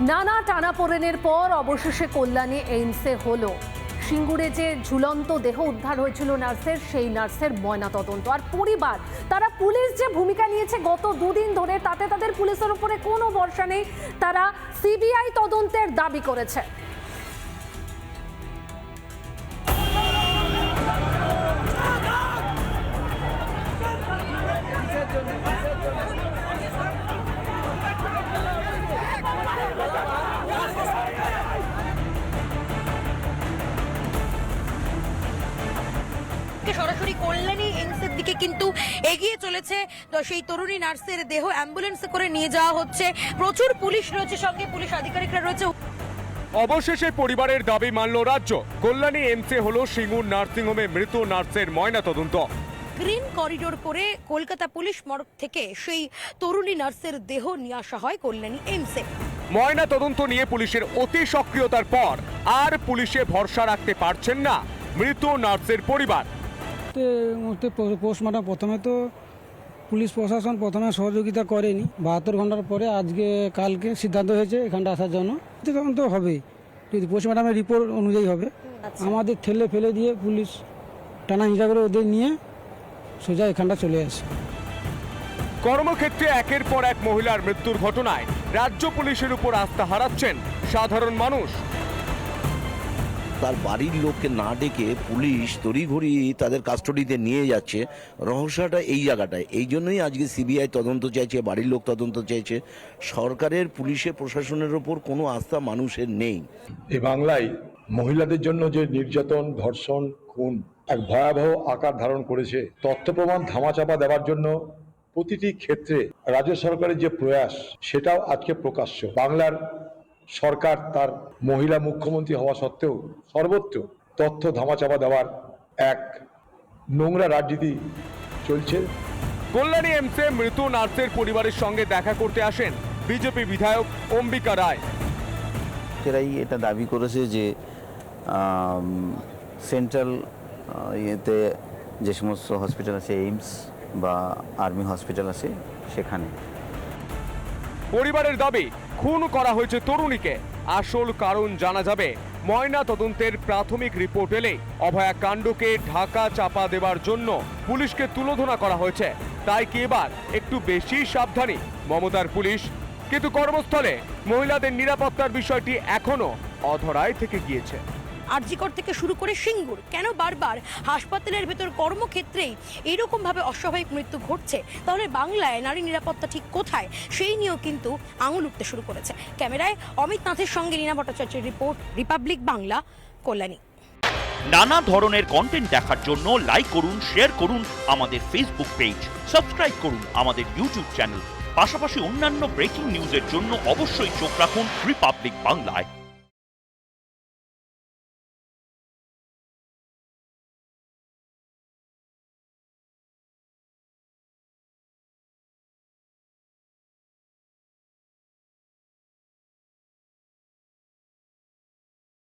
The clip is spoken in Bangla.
নানা টানাপোড়েনের পর অবশেষে কল্যাণে এইমসে হলো। সিঙ্গুরে যে ঝুলন্ত দেহ উদ্ধার হয়েছিল নার্সের, সেই নার্সের ময়নাতদন্ত। আর পরিবার, তারা পুলিশ যে ভূমিকা নিয়েছে গত দুদিন ধরে, তাতে তাদের পুলিশের উপরে কোনো ভরসা নেই। তারা সিবিআই তদন্তের দাবি করেছে। সরাসরি কল্যাণী এইমসের দিকে কিন্তু এগিয়ে চলেছে। তো সেই তরুণী নার্সের দেহ অ্যাম্বুলেন্সে করে নিয়ে যাওয়া হচ্ছে। প্রচুর পুলিশ রয়েছে সঙ্গে পুলিশ আধিকারিকরা রয়েছে। অবশেষে পরিবারের দাবি মানল রাজ্য। কল্যাণী এমসে হলো সিঙ্গুর নার্সিংহোমে মৃত নার্সের ময়না তদন্ত গ্রিন করিডোর করে কলকাতা পুলিশ মর্গ থেকে সেই তরুণী নার্সের দেহ নিয়ে আসা হয় কল্যাণী এইমসে ময়না তদন্ত নিয়ে পুলিশের অতি সক্রিয়তার পর আর পুলিশে ভরসা রাখতে পারছেন না মৃত নার্সের পরিবার। মুহূর্তে পোস্টমর্টম প্রথমে তো পুলিশ প্রশাসন প্রথমে সহযোগিতা করেনি। বাহাত্তর ঘণ্টার পরে আজকে কালকে সিদ্ধান্ত হয়েছে এখানটা আসার জন্য। তো তখন তো হবেই। যদি পোস্টমর্টমের রিপোর্ট অনুযায়ী হবে। আমাদের ঠেলে ফেলে দিয়ে পুলিশ টানা হিসাব করে ওদের নিয়ে সোজা এখানটা চলে আসে। কর্মক্ষেত্রে একের পর এক মহিলার মৃত্যুর ঘটনায় রাজ্য পুলিশের উপর আস্থা হারাচ্ছেন সাধারণ মানুষ। তার বাড়ির লোককে না ডেকে পুলিশ তড়িঘড়ি তাদের কাস্টডিতে নিয়ে যাচ্ছে। রহস্যটা এই জায়গাটায়। এই জন্যই আজকে সিবিআই তদন্ত চাইছে, বাড়ির লোক তদন্ত চাইছে। সরকারের পুলিশে প্রশাসনের ওপর কোনো আস্থা মানুষের নেই। এই বাংলায় মহিলাদের জন্য যে নির্যাতন, ধর্ষণ, খুন এক ভয়াবহ আকার ধারণ করেছে, তথ্য প্রমাণ ধামাচাপা দেওয়ার জন্য প্রতিটি ক্ষেত্রে রাজ্য সরকারের যে প্রয়াস, সেটাও আজকে প্রকাশ্য। বাংলার সরকার তার মহিলা মুখ্যমন্ত্রী হওয়া সত্ত্বেও সর্বত্র তথ্য ধামাচাপা দেওয়ার এক নোংরা রাজনীতি চলছে। কল্যাণী এমসে মৃত নার্সের পরিবারের সঙ্গে দেখা করতে আসেন বিজেপি বিধায়ক অম্বিকা রায়। এরাই এটা দাবি করেছে যে সেন্ট্রাল ইয়েতে যে সমস্ত হসপিটাল আছে এইমস বা আর্মি হসপিটাল আছে সেখানে। পরিবারের দাবি খুন করা হয়েছে তরুণীকে। আসল কারণ জানা যাবে। ময়না তদন্তের প্রাথমিক রিপোর্ট এলে অভয়া কাণ্ডকে ঢাকা চাপা দেবার জন্য পুলিশকে তুলোধনা করা হয়েছে। তাই কি এবার একটু বেশি সাবধানী? মমতার পুলিশ। কিন্তু কর্মস্থলে মহিলাদের নিরাপত্তার বিষয়টি এখনও অধরায় থেকে গিয়েছে। আরজিকর থেকে শুরু করে সিঙ্গুর, কেন বারবার হাসপাতালের ভেতর কর্মক্ষেত্রেই এইরকম ভাবে অস্বাভাবিক মৃত্যু ঘটছে? তাহলে বাংলায় নারী নিরাপত্তা ঠিক কোথায়? সেই নিয়েও কিন্তু আঙুল উঠতে শুরু করেছে। ক্যামেরায় অমিত নাথের সঙ্গে রিনা ভট্টাচার্যের রিপোর্ট, রিপাবলিক বাংলা, কল্যাণী। নানা ধরনের কন্টেন্ট দেখার জন্য লাইক করুন শেয়ার করুন আমাদের ফেসবুক পেজ সাবস্ক্রাইব করুন আমাদের ইউটিউব চ্যানেল পাশাপাশি অন্যান্য ব্রেকিং নিউজের জন্য অবশ্যই চোখ রাখুন রিপাবলিক বাংলায়